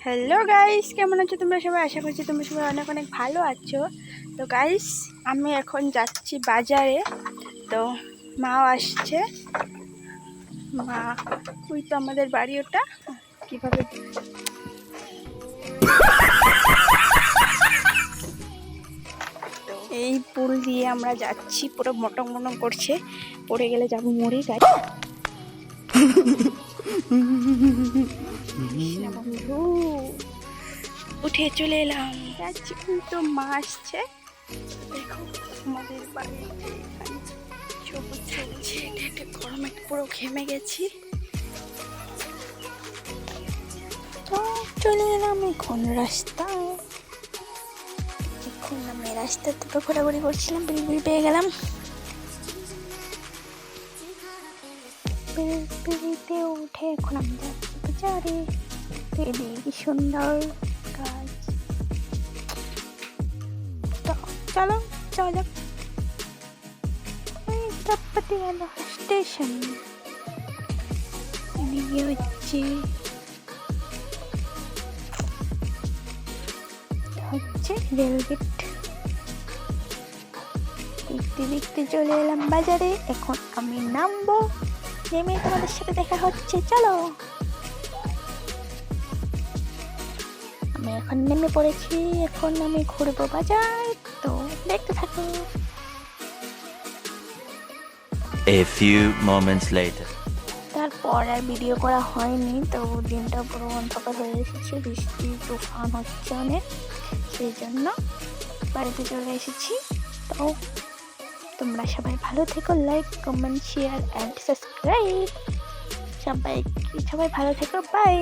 Hello guys কেমন আছো তোমরা সবাই? আশা করছি তোমরা সবাই অনেক অনেক ভালো আছো। তো গাইস আমি এখন যাচ্ছি বাজারে। তো মাও আসছে। মা ওই তো আমাদের বাড়ি ওটা। কীভাবে? এই পুল দিয়ে আমরা যাচ্ছি। পুরো মটং মটং করছে। পড়ে গেলে যাব মরে গাছ বন্ধু উঠে চলে এলাম। যাচ্ছি, কিন্তু মা আসছে। দেখো, আমাদের এখানে সবুজ হেঁটে হেঁটে গরমে পুরো ঘেমে গেছি। তো চলে এলাম এখন রাস্তা এখন আমি রাস্তা দুটো ঘোরাঘুরি করছিলাম বিড়ি পেয়ে গেলাম। পিড়িতে উঠে এখন আমি যাচ্ছি বাজারে। পেড়ি কি সুন্দর চলো চলো গেল স্টেশন হচ্ছে হচ্ছে রেলগেট। দেখতে দেখতে চলে এলাম বাজারে, এখন আমি নামবো। নেমে তোমাদের সাথে দেখা হচ্ছে, চলো। আমি এখন নেমে পড়েছি এখন আমি ঘুরবো বাজার। তো দেখতে থাকো। A few moments later. তারপর আর ভিডিও করা হয়নি তো দিনটা পুরো অন্ধকার হয়ে এসেছে বৃষ্টি তুফান হচ্ছে অনেক সেই জন্য বাড়িতে চলে এসেছি। তো তোমরা সবাই ভালো থেকো like comment share and subscribe সবাই সবাই ভালো থেকো বাই